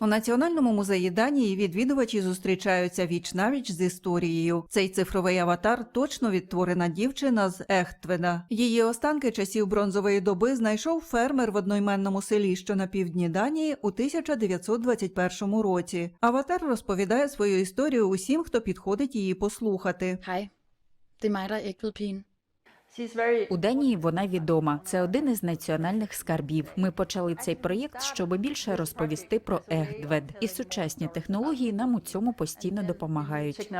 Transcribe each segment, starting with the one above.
У Національному музеї Данії відвідувачі зустрічаються віч навіч з історією. Цей цифровий аватар точно відтворена дівчина з Ехтведа. Її останки часів бронзової доби знайшов фермер в одноіменному селі, що на півдні Данії, у 1921 році. Аватар розповідає свою історію усім, хто підходить її послухати. Mig, der er ægvedpigen. У Данії вона відома. Це один із національних скарбів. Ми почали цей проєкт, щоб більше розповісти про Егдвед. І сучасні технології нам у цьому постійно допомагають.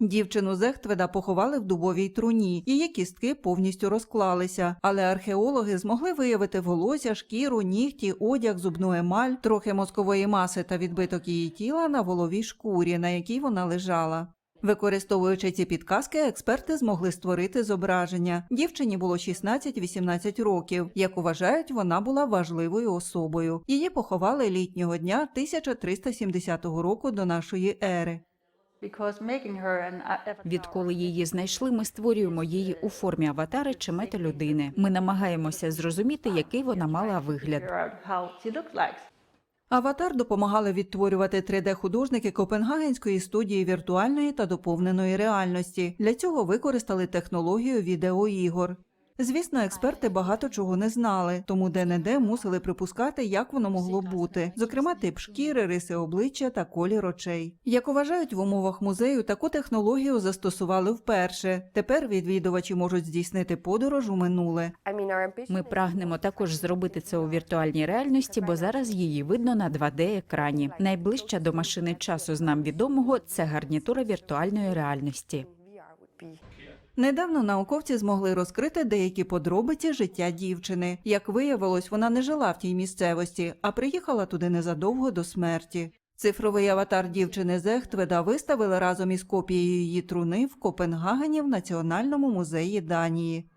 Дівчину з Ехтведа поховали в дубовій труні. Її кістки повністю розклалися, але археологи змогли виявити волосся, шкіру, нігті, одяг, зубну емаль, трохи мозкової маси та відбиток її тіла на воловій шкурі, на якій вона лежала. Використовуючи ці підказки, експерти змогли створити зображення. Дівчині було 16-18 років. Як вважають, вона була важливою особою. Її поховали літнього дня 1370 року до нашої ери. Відколи її знайшли, ми створюємо її у формі аватари чи металюдини. Ми намагаємося зрозуміти, який вона мала вигляд. Аватар допомагали відтворювати 3D-художники Копенгагенської студії віртуальної та доповненої реальності. Для цього використали технологію відеоігор. Звісно, експерти багато чого не знали, тому де-не-де мусили припускати, як воно могло бути, зокрема тип шкіри, риси обличчя та колір очей. Як вважають в умовах музею, таку технологію застосували вперше. Тепер відвідувачі можуть здійснити подорож у минуле. Ми прагнемо також зробити це у віртуальній реальності, бо зараз її видно на 2D екрані. Найближча до машини часу з нам відомого це гарнітура віртуальної реальності. Недавно науковці змогли розкрити деякі подробиці життя дівчини. Як виявилось, вона не жила в тій місцевості, а приїхала туди незадовго до смерті. Цифровий аватар дівчини Зехтведа виставили разом із копією її труни в Копенгагені в Національному музеї Данії.